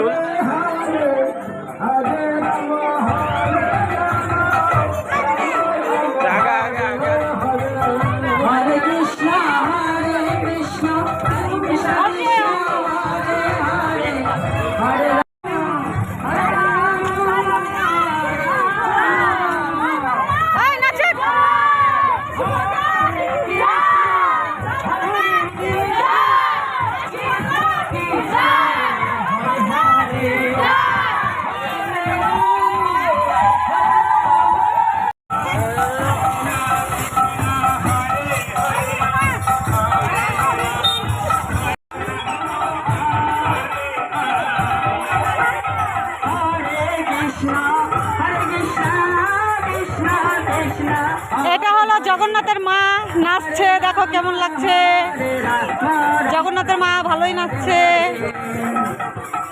The way এটা হলো জগন্নাথের মা নাচছে দেখো কেমন লাগছে। জগন্নাথের মা ভালোই নাচছে।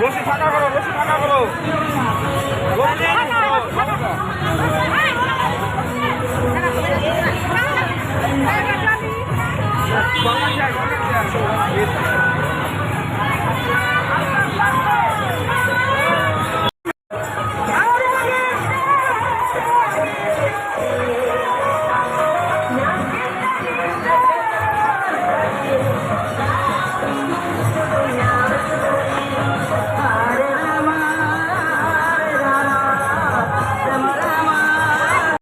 রশি ফাঁকা করো রশি ফাঁকা করো।